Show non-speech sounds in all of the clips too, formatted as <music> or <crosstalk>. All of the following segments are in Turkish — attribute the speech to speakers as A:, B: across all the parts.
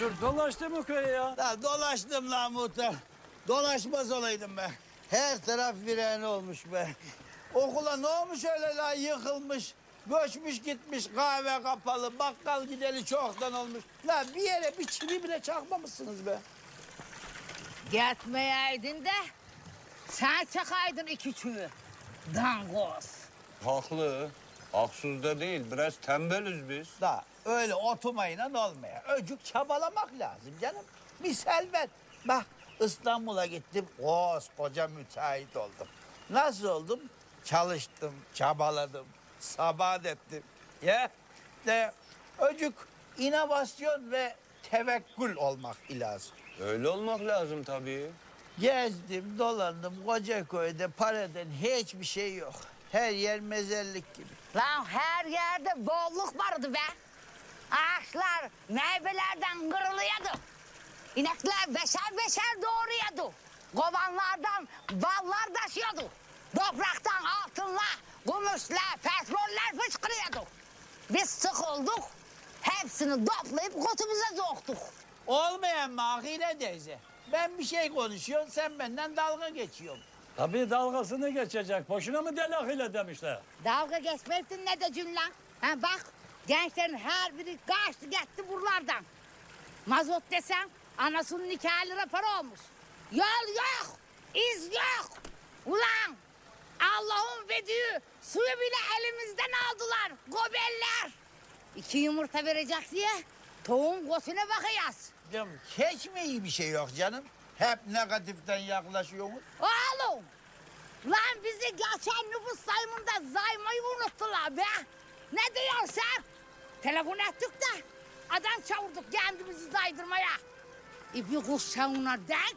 A: Mesut dolaştı mı köye ya?
B: Ya dolaştım lan muhtar. Dolaşmaz olaydım be. Her taraf viren olmuş be. Okula ne olmuş öyle lan yıkılmış. Göçmüş gitmiş kahve kapalı. Bakkal gideli çoktan olmuş. La bir yere bir çivi bile çakmamışsınız be.
C: Gitmeyeydin de sen çakaydın iki çüğü. Dangoz.
D: Haklı. Haksız da değil. Biraz tembeliz biz.
B: Da öyle oturmayla olmuyor. Öcük çabalamak lazım canım. Misal ver. Bak İstanbul'a gittim. Koskoca müteahhit oldum. Nasıl oldum? Çalıştım, çabaladım, sabat ettim. Ya de öcük inovasyon ve tevekkül olmak lazım.
D: Öyle olmak lazım tabii.
B: Gezdim, dolandım. Kocaköy'de paradan hiçbir şey yok. Her yer mezarlık gibi.
C: Lan her yerde bolluk vardı be. Ağaçlar meyvelerden kırılıyordu. İnekler beşer beşer doğuruyordu. Kovanlardan ballar taşıyordu. Topraktan altınlar, gümüşler, petroller fışkırıyordu. Biz sıkıldık. Hepsini toplayıp kutumuza soktuk.
B: Olmayan mı Akile teyze? Ben bir şey konuşuyorum, sen benden dalga geçiyorsun.
A: Tabii dalgasını geçecek. Boşuna mı delahile demişler.
C: Dalga geçmektin ne de cümle? Ha bak gençlerin her biri kaçtı gitti buralardan. Mazot desen anasının nikahı lira para olmuş. Yol yok, iz yok. Ulan Allah'ın verdiği suyu bile elimizden aldılar gobeller. İki yumurta verecek diye tohum kosuna bakacağız.
B: Canım hiç mi iyi bir şey yok canım? Hep negatiften yaklaşıyorsunuz.
C: Oğlum lan bizi geçen nüfus sayımında zaymayı unuttular be. Ne diyorsun sen? Telefon ettik de adam çavurduk kendimizi zaydırmaya. İpi kuşağına denk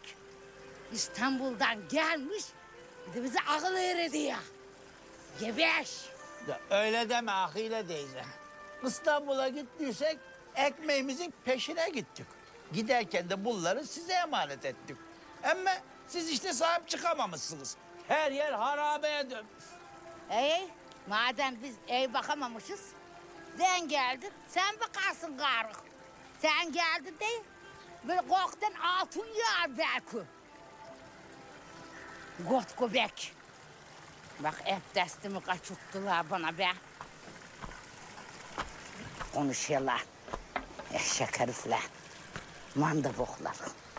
C: İstanbul'dan gelmiş bir de bize akıl öğredi ya. Gebeş.
B: Ya öyle deme Akile teyze. İstanbul'a gittiysek ekmeğimizin peşine gittik. Giderken de bunları size emanet ettik. Ama siz işte sahip çıkamamışsınız. Her yer harabeye dönmüş.
C: Ey madem biz ev bakamamışız sen geldin sen bakarsın garı. Sen geldin de böyle koktan altın yağar belki. Got göbek. Bak hep destimi kaçırttılar bana be. Konuşuyorlar. Eşek herifler. Manda boklar.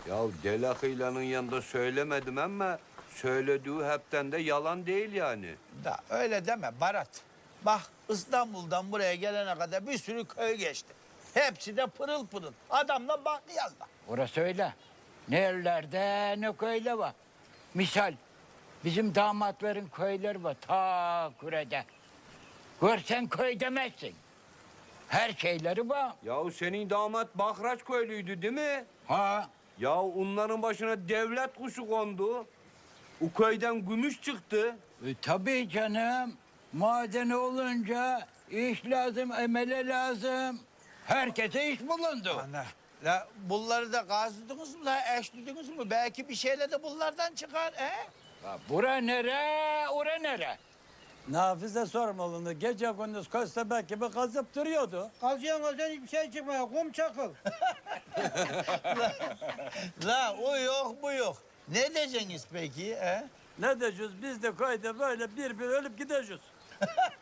D: Ya delahila'nın yanında söylemedim ama söylediği hepten de yalan değil yani.
B: Da öyle deme Barat. Bak İstanbul'dan buraya gelene kadar bir sürü köy geçti. Hepsi de pırıl pırıl. Adamla bakliyalla.
E: Orası öyle. Ne yerlerde ne köyler var. Misal bizim damatların köyleri var ta kürede. Görsen köy demezsin. Her şeyleri var.
D: Yahu senin damat Bahraç köylüydü değil mi?
E: Ha
D: Ya onların başına devlet kuşu kondu. O köyden gümüş çıktı.
E: e, tabii canım. Maden olunca iş lazım, emele lazım. Herkese iş bulundu.
B: Ana. La bunları da kazıdınız mı la eşlediniz mü? Belki bir şeyle de bunlardan çıkar. He?
E: Ha, Bura nere, ora nere?
A: Nafize sormalını gece gündüz köstebek gibi kazıp duruyordu.
F: Kazıyan kazıyan hiçbir şey çıkmıyor. Kum çakıl. <laughs>
B: La o yok bu yok. Ne diyeceksiniz peki? He?
A: Ne diyeceğiz biz de köyde böyle bir bir ölüp gideceğiz. <laughs>